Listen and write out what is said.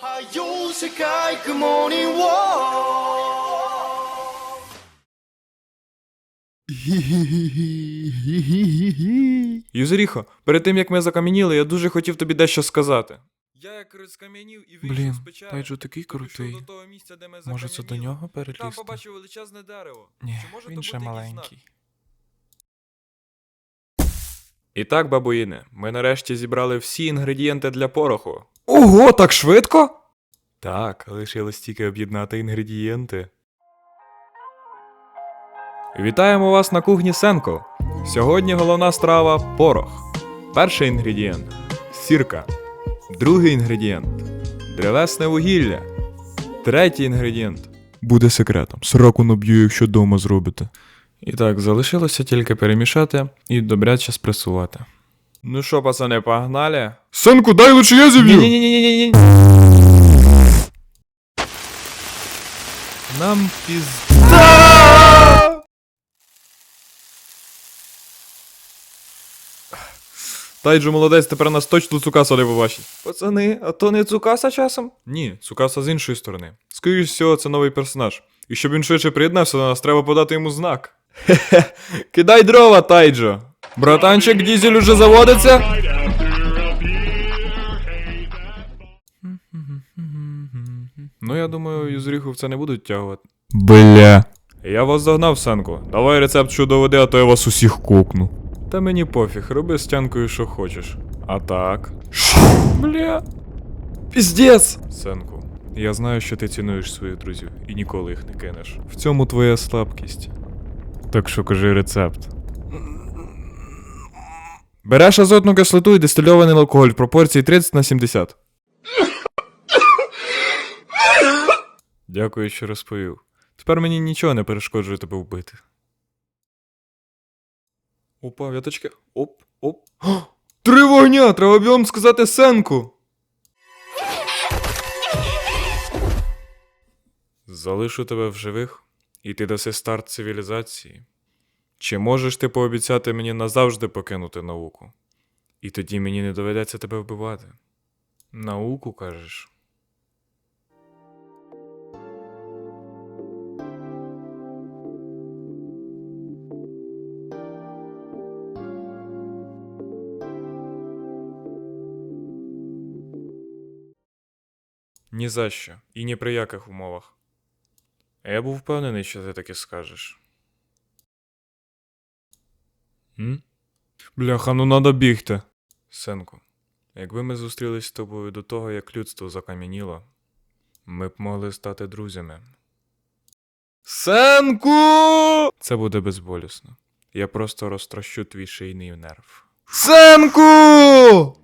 はよう世界雲に War Юзеріхо, перед тим як ми закам'яніли, я дуже хотів тобі дещо сказати. Я як розкам'янів і вийшов Блін, з печери. Тайджо такий то пішов крутий. до того місця, де ми Може, це до закам'яніли. нього Там перелізти? побачив величезне дерево. Ні, Чи може він то ще бути якийсь маленький. І так, бабуїни, ми нарешті зібрали всі інгредієнти для пороху. Ого, так швидко? Так, лишилось тільки об'єднати інгредієнти. Вітаємо вас на кухні Сенко. Сьогодні головна страва порох. Перший інгредієнт сірка. Другий інгредієнт древесне вугілля. Третій інгредієнт буде секретом. Сраку наб'ю, якщо дома зробите. І так, залишилося тільки перемішати і добряче спресувати. Ну що, пацани, погнали? Синку, дай лучше я зіб'ю! Ні-ні-ні-ні-ні. Нам піз... Тайджо молодець, тепер нас точно цукаса не побачить. Пацани, а то не цукаса часом? Ні, цукаса з іншої сторони. Скоріш всього, це новий персонаж. І щоб він швидше приєднався до нас, треба подати йому знак. Хе-хе, кидай дрова, Тайджо. Братанчик, дізель уже заводиться? Ну, я думаю, юзріху в це не будуть тягувати. Бля. Я вас загнав, Сенко. Давай рецепт щодо води, а то я вас усіх кокну. Та мені пофіг, роби з тянкою, що хочеш. А так. Бля. Піздец! Сенку, я знаю, що ти цінуєш своїх друзів і ніколи їх не кинеш. В цьому твоя слабкість. Так що кажи рецепт. Береш азотну кислоту і дистильований алкоголь в пропорції 30 на 70. Дякую, що розповів. Тепер мені нічого не перешкоджує тебе вбити. Опа, в'яточки. Оп, оп. О, Три вогня! Треба бігом сказати Сенку. Залишу тебе в живих, і ти даси старт цивілізації. Чи можеш ти пообіцяти мені назавжди покинути науку? І тоді мені не доведеться тебе вбивати. Науку кажеш? Ні за що. І ні при яких умовах. А я був впевнений, що ти таки скажеш. М? Бляха, ну надо бігти. Сенку, якби ми зустрілись з тобою до того, як людство закам'яніло, ми б могли стати друзями. Сенку! Це буде безболісно. Я просто розтрощу твій шийний нерв. Сенку!